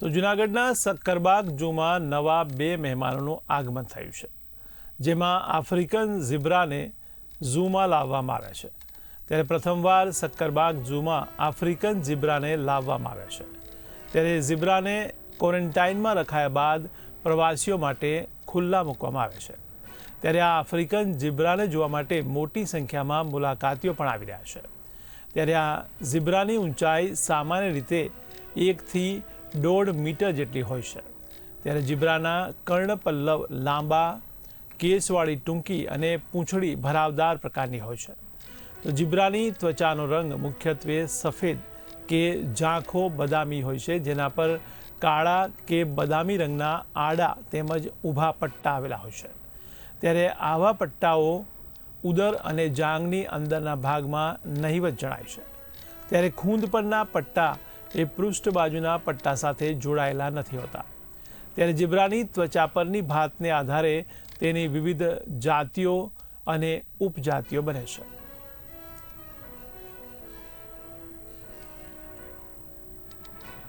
તો જૂનાગઢના સક્કરબાગ ઝૂમાં નવા બે મહેમાનોનું આગમન થયું છે, જેમાં આફ્રિકન ઝીબ્રાને ઝૂમાં લાવવામાં આવ્યા છે. ત્યારે પ્રથમવાર સક્કરબાગ ઝૂમાં આફ્રિકન ઝીબ્રાને લાવવામાં આવ્યા છે. ત્યારે ઝીબ્રાને ક્વોરન્ટાઇનમાં રખાયા બાદ પ્રવાસીઓ માટે ખુલ્લા મૂકવામાં આવે છે. ત્યારે આ આફ્રિકન ઝીબ્રાને જોવા માટે મોટી સંખ્યામાં મુલાકાતીઓ પણ આવી રહ્યા છે. ત્યારે આ ઝીબ્રાની ઊંચાઈ સામાન્ય રીતે એકથી દોઢ મીટર જેટલી હોય છે. ત્યારે ઝીબ્રાના કર્ણપલ્લવ લાંબા, કેસવાળી ટૂંકી અને પૂંછડી ભરાવદાર પ્રકારની હોય છે. તો ઝીબ્રાની ત્વચાનો રંગ મુખ્યત્વે સફેદ કે ઝાંખો બદામી હોય છે, જેના પર કાળા કે બદામી રંગના આડા તેમજ ઊભા પટ્ટા આવેલા હોય છે. ત્યારે આવા પટ્ટાઓ ઉદર અને જાંગની અંદરના ભાગમાં નહિવત જણાય છે. ત્યારે ખૂંદ પરના પટ્ટા એ પૃષ્ઠ બાજુના પટ્ટા સાથે જોડાયેલા નથી હોતા. ત્યારે જીબ્રાની ત્વચા પરની ભાતને આધારે તેની વિવિધ જાતિઓ અને ઉપજાતિઓ બને છે.